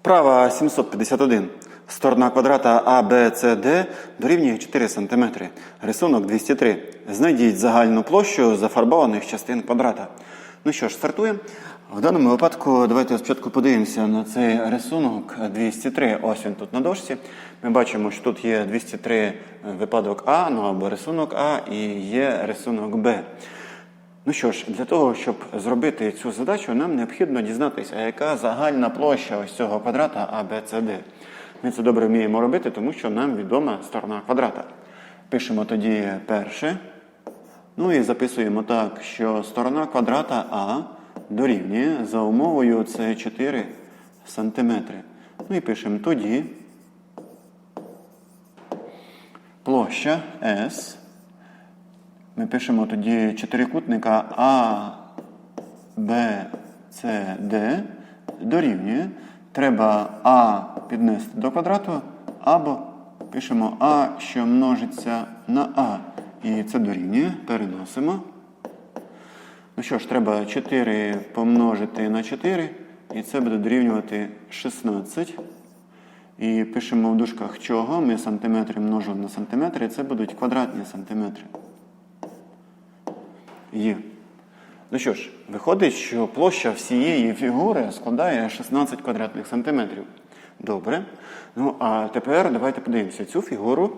Вправа 751. Сторона квадрата ABCD дорівнює 4 см. Рисунок 203. Знайдіть загальну площу зафарбованих частин квадрата. Ну що ж, стартуємо. В даному випадку давайте спочатку подивимося на цей рисунок 203. Ось він тут на дошці. Ми бачимо, що тут є 203 випадок А, ну або рисунок А, і є рисунок Б. Ну що ж, для того, щоб зробити цю задачу, нам необхідно дізнатися, яка загальна площа ось цього квадрата ABCD. Ми це добре вміємо робити, тому що нам відома сторона квадрата. Пишемо тоді перше. Ну і записуємо так, що сторона квадрата А дорівнює за умовою це 4 см. Ну і пишемо тоді площа S. Ми пишемо тоді чотирикутника А, Б, С, Д дорівнює. Треба А піднести до квадрату, або пишемо А, що множиться на А. І це дорівнює. Переносимо. Ну що ж, треба 4 помножити на 4, і це буде дорівнювати 16. І пишемо в дужках чого. Ми сантиметри множимо на сантиметри, і це будуть квадратні сантиметри. Є. Ну що ж, виходить, що площа всієї фігури складає 16 квадратних сантиметрів. Добре. Ну, а тепер давайте подивимося. Цю фігуру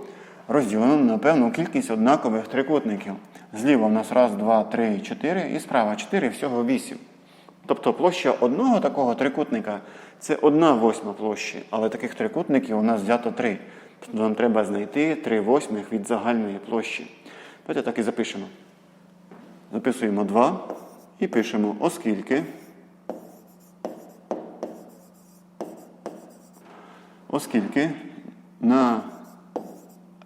розділено на певну кількість однакових трикутників. Зліва в нас раз, два, три, чотири, і справа 4, всього 8. Тобто площа одного такого трикутника це одна восьма площі, але таких трикутників у нас взято 3. Тобто нам треба знайти 3 восьмих від загальної площі. Давайте так і запишемо. Записуємо 2 і пишемо, оскільки. Оскільки на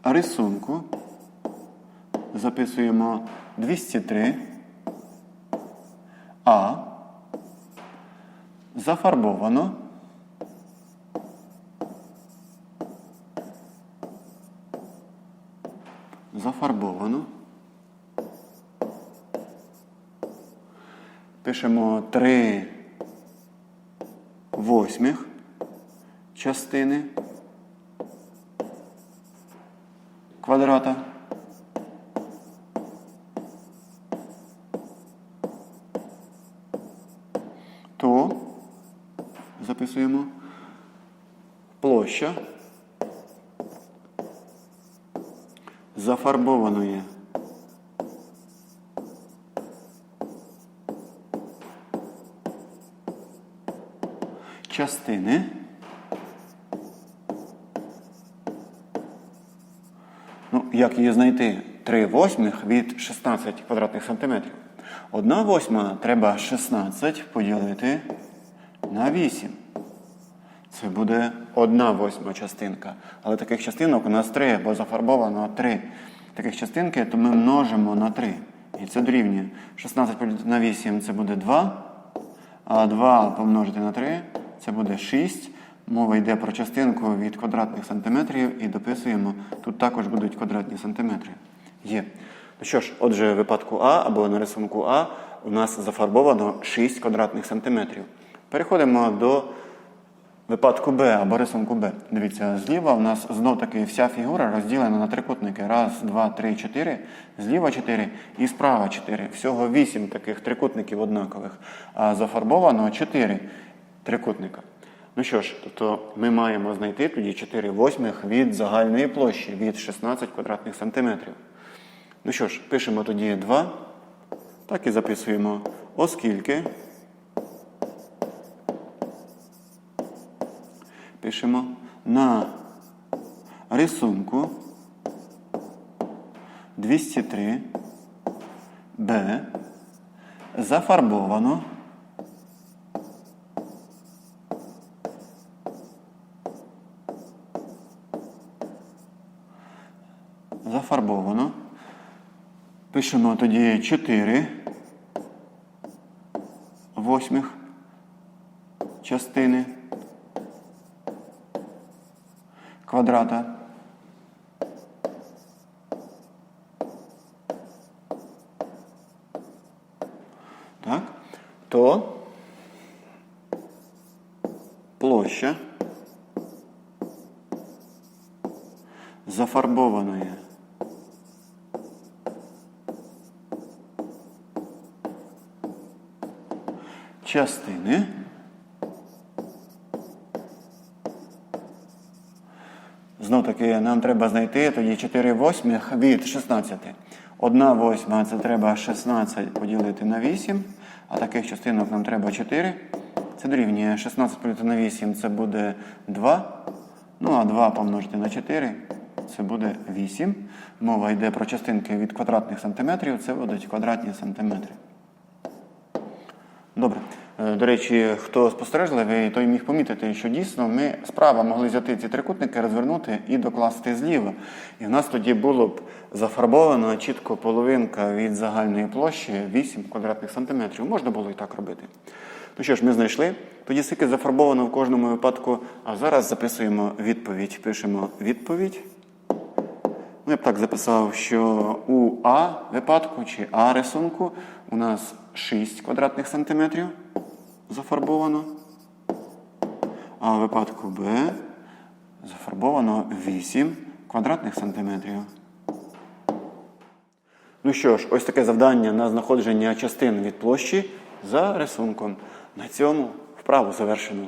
рисунку записуємо 203 А зафарбовано зафарбовано Пишемо 3 восьмих частини квадрата. То записуємо площа зафарбованої частини Ну, як її знайти? 3 восьмих від 16 квадратних сантиметрів. Одна восьма треба 16 поділити на 8. Це буде одна восьма частинка. Але таких частинок у нас 3, бо зафарбовано 3. Таких частинки, то ми множимо на 3. І це дорівнює. 16 поділити на 8 це буде 2. А 2 помножити на 3 це буде 6. Мова йде про частинку від квадратних сантиметрів і дописуємо, тут також будуть квадратні сантиметри. Є. Ну що ж, отже, в випадку А або на рисунку А у нас зафарбовано 6 квадратних сантиметрів. Переходимо до випадку Б або рисунку Б. Дивіться, зліва у нас знов таки вся фігура розділена на трикутники. Раз, два, три, чотири. Зліва 4 і справа 4. Всього 8 таких трикутників однакових. А зафарбовано 4 трикутника. Ну що ж, тобто ми маємо знайти тоді 4 восьмих від загальної площі від 16 квадратних сантиметрів. Ну що ж, пишемо тоді 2. Так і записуємо, оскільки. Пишемо на рисунку 203 Б зафарбовано. Зафарбовано. Пишемо тоді 4 восьмих частини квадрата. Так? То площа зафарбованої частини Знов таки нам треба знайти тоді 4 восьмих від 16. 1 восьма це треба 16 поділити на 8, а таких частинок нам треба 4. Це дорівнює 16 поділити на 8 це буде 2. Ну а 2 помножити на 4 це буде 8. Мова йде про частинки від квадратних сантиметрів, це будуть квадратні сантиметри. Добре. Е, До речі, хто спостережливий, той міг помітити, що дійсно ми справа могли взяти ці трикутники, розвернути і докласти зліва. І в нас тоді було б зафарбовано чітко половинка від загальної площі 8 квадратних сантиметрів. Можна було і так робити. Ну що ж, ми знайшли. Тоді скільки зафарбовано в кожному випадку. А зараз записуємо відповідь. Пишемо відповідь. Ну, я б так записав, що у А випадку чи А рисунку у нас 6 квадратних сантиметрів зафарбовано. А у випадку Б зафарбовано 8 квадратних сантиметрів. Ну що ж, ось таке завдання на знаходження частин від площі за рисунком. На цьому вправу завершено.